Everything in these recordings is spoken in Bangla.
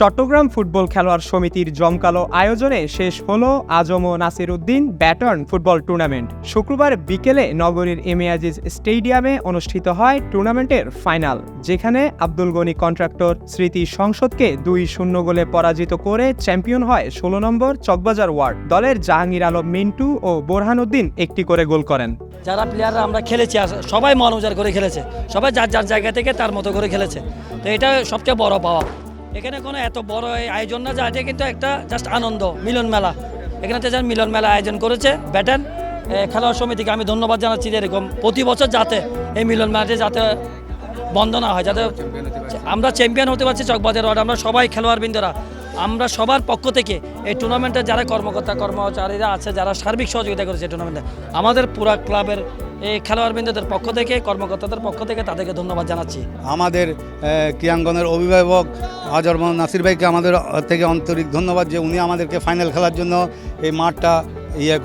চট্টগ্রাম ফুটবল খেলোয়াড় সমিতির জমকালো আয়োজনে শেষ হলো আজম ও Nasir Uddin baton football tournament. শুক্রবার বিকেলে নগরীর এমিয়াজিজ স্টেডিয়ামে অনুষ্ঠিত হয় টুর্নামেন্টের ফাইনাল, যেখানে আব্দুল গনি কন্ট্রাক্টর স্মৃতি সংসদকে দুই শূন্য গোলে পরাজিত করে চ্যাম্পিয়ন হয় ষোলো নম্বর চকবাজার ওয়ার্ড। দলের জাহাঙ্গীর আলম মিন্টু ও বোরহান উদ্দিন একটি করে গোল করেন। যারা প্লেয়াররা আমরা খেলেছি সবাই মন উজাড় করে খেলেছে, সবাই যার যার জায়গা থেকে তার মতো করে খেলেছে। তো এটা সবচেয়ে বড় পাওয়া। এখানে কোনো এত বড় আয়োজন না, যা এটা কিন্তু একটা জাস্ট আনন্দ, মিলন মেলা। এখানে যারা মিলন মেলা আয়োজন করেছে ব্যাটেন খেলোয়াড় সমিতিকে আমি ধন্যবাদ জানাচ্ছি যে এরকম প্রতি বছর যাতে এই মিলন মেলাতে যাতে বন্ধ না হয়, যাতে আমরা চ্যাম্পিয়ন হতে পারছি চকবাজার ওয়ার্ড, আমরা সবাই খেলোয়াড়বৃন্দরা। আমরা সবার পক্ষ থেকে এই টুর্নামেন্টের যারা কর্মকর্তা, কর্মচারীরা আছে, যারা সার্বিক সহযোগিতা করেছে টুর্নামেন্টে আমাদের পুরা ক্লাবের এই খেলোয়াড়বৃন্দদের পক্ষ থেকে, কর্মকর্তাদের পক্ষ থেকে তাদেরকে ধন্যবাদ জানাচ্ছি। আমাদের ক্রিয়াঙ্গনের অভিভাবক আজর নাসির ভাইকে আমাদের থেকে আন্তরিক ধন্যবাদ যে উনি আমাদেরকে ফাইনাল খেলার জন্য এই মাঠটা ইয়ে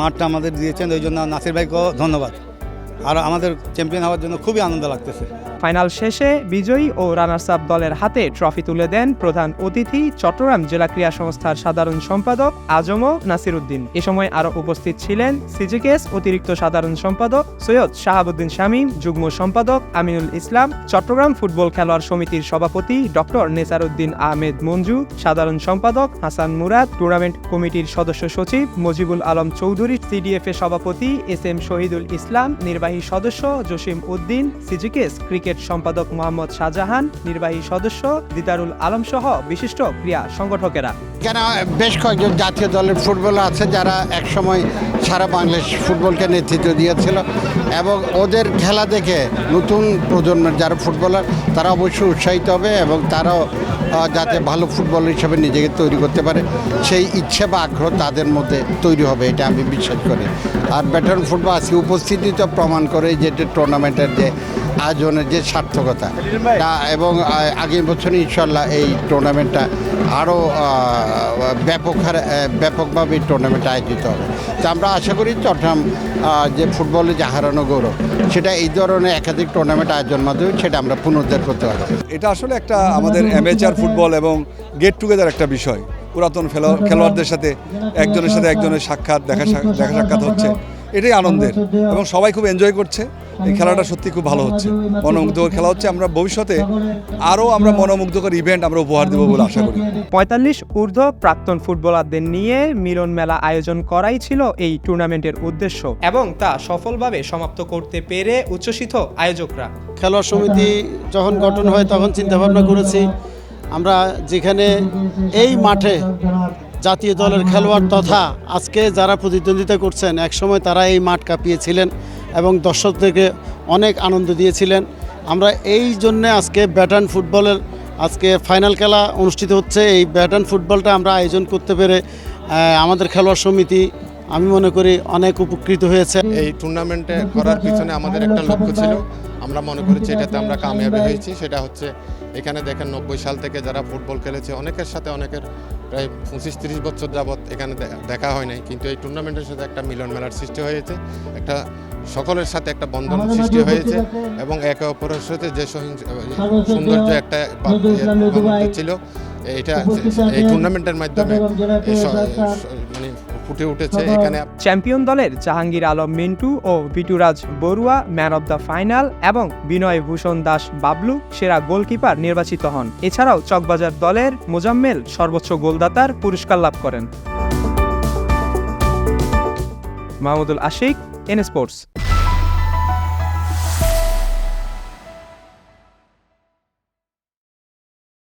মাঠটা আমাদের দিয়েছেন। ওই জন্য নাসির ভাইকেও ধন্যবাদ। আর আমাদের চ্যাম্পিয়ন হওয়ার জন্য খুবই আনন্দ লাগতেছে। ফাইনাল শেষে বিজয়ী ও রানার্স আপ দলের হাতে ট্রফি তুলে দেন প্রধান অতিথি চট্টগ্রাম জেলা ক্রীড়া সংস্থার সাধারণ সম্পাদক আজম নাসির উদ্দিন এ সময় আরও উপস্থিত ছিলেন সিজিকেস অতিরিক্ত সাধারণ সম্পাদক সৈয়দ শাহাবুদ্দিন শামীম, যুগ্ম সম্পাদক আমিনুল ইসলাম, চট্টগ্রাম ফুটবল খেলোয়াড় সমিতির সভাপতি ডক্টর নেসারউদ্দিন আহমেদ মঞ্জু, সাধারণ সম্পাদক হাসান মুরাদ, টুর্নামেন্ট কমিটির সদস্য সচিব মজিবুল আলম চৌধুরী সিডিএফ এর সভাপতি এস এম শহীদুল ইসলাম, নির্বাহী সদস্য জসিম উদ্দিন সিজিকেস ক্রিকেট সম্পাদক মোহাম্মদ শাহজাহান, নির্বাহী সদস্য দিদারুল আলম সহ বিশিষ্ট ক্রিয়া সংগঠকেরা। কেন, বেশ কয়েকজন জাতীয় দলের ফুটবলার আছে যারা একসময় সারা বাংলাদেশ ফুটবলকে নেতৃত্ব দিয়েছিল এবং ওদের খেলা দেখে নতুন প্রজন্মের যারা ফুটবলার, তারা অবশ্যই উৎসাহিত হবে এবং তারাও যাতে ভালো ফুটবল হিসেবে নিজেকে তৈরি করতে পারে। সেই ইচ্ছে বা আগ্রহ তাদের মধ্যে তৈরি হবে, এটা আমি বিশ্বাস করি। আর ব্যাটন ফুটবল আজকে উপস্থিতি তো প্রমাণ করে যে টুর্নামেন্টের যে আয়োজনের যে সার্থকতা। এবং আগের বছর ইনশাল্লাহ এই টুর্নামেন্টটা আরও ব্যাপক হারে ব্যাপকভাবে এই টুর্নামেন্ট আয়োজিত হবে। তা আমরা আশা করি চট্টগ্রাম যে ফুটবলে যে হারানো গৌরব সেটা এই ধরনের একাধিক টুর্নামেন্ট আয়োজন মাধ্যমে সেটা আমরা পুনরুদ্ধার করতে পারব। এটা আসলে একটা আমাদের অ্যামেচার ফুটবল এবং গেট টুগেদার একটা বিষয়। পুরাতন খেলো- খেলোয়াড়দের সাথে একজনের সাথে একজনের সাক্ষাৎ, দেখা দেখা সাক্ষাৎ হচ্ছে। এটাই আনন্দের। এবং সবাই খুব এনজয় করছে। এই খেলাটা সত্যি খুব ভালো হচ্ছে। মনোমুগ্ধকর খেলা হচ্ছে। আমরা ভবিষ্যতে আরও আমরা মনোমুগ্ধকর ইভেন্ট আমরা উপহার দেবো বলে আশা করি। পঁয়তাল্লিশ ঊর্ধ্ব প্রাক্তন ফুটবলারদের নিয়ে মিলন মেলা আয়োজন করাই ছিল এই টুর্নামেন্টের উদ্দেশ্য এবং তা সফলভাবে সমাপ্ত করতে পেরে উচ্ছ্বসিত আয়োজকরা। খেলোয়াড় সমিতি যখন গঠন হয় তখন চিন্তা ভাবনা করেছি আমরা যেখানে এই মাঠে জাতীয় দলের খেলোয়াড় তথা আজকে যারা প্রতিদ্বন্দ্বিতা করছেন একসময় তারা এই মাঠ কাঁপিয়েছিলেন। এবং দর্শকদেরকে অনেক আনন্দ দিয়েছিলেন। আমরা এই জন্যে আজকে ব্যাটান ফুটবলের আজকে ফাইনাল খেলা অনুষ্ঠিত হচ্ছে। এই ব্যাটান ফুটবলটা আমরা আয়োজন করতে পেরে আমাদের খেলোয়াড় সমিতি আমি মনে করি অনেক উপকৃত হয়েছে। এই টুর্নামেন্টে করার পিছনে আমাদের একটা লক্ষ্য ছিল। আমরা মনে করেছি এটাতে আমরা কামিয়াবি হয়েছি। সেটা হচ্ছে এখানে দেখেন নব্বই সাল থেকে যারা ফুটবল খেলেছে, অনেকের সাথে অনেকের প্রায় পঁচিশ তিরিশ বছর যাবৎ এখানে দেখা হয় নাই। কিন্তু এই টুর্নামেন্টের সাথে একটা মিলন মেলার সৃষ্টি হয়েছে। একটা সকলের সাথে একটা বন্ধন সৃষ্টি হয়েছে এবং একে অপরের সাথে যে সৌন্দর্য একটা ছিল এটা এই টুর্নামেন্টের মাধ্যমে ফুটে উঠেছে এখানে। চ্যাম্পিয়ন দলের জাহাঙ্গীর আলম মিন্টু ও Bituraj Barua man of the final এবং বিনয় ভূষণ দাস বাবলু সেরা গোলকিপার নির্বাচিত হন। এছাড়াও চকবাজার দলের মোজাম্মেল সর্বোচ্চ গোলদাতার পুরস্কার লাভ করেন। Mahmudul Ashiq N sports.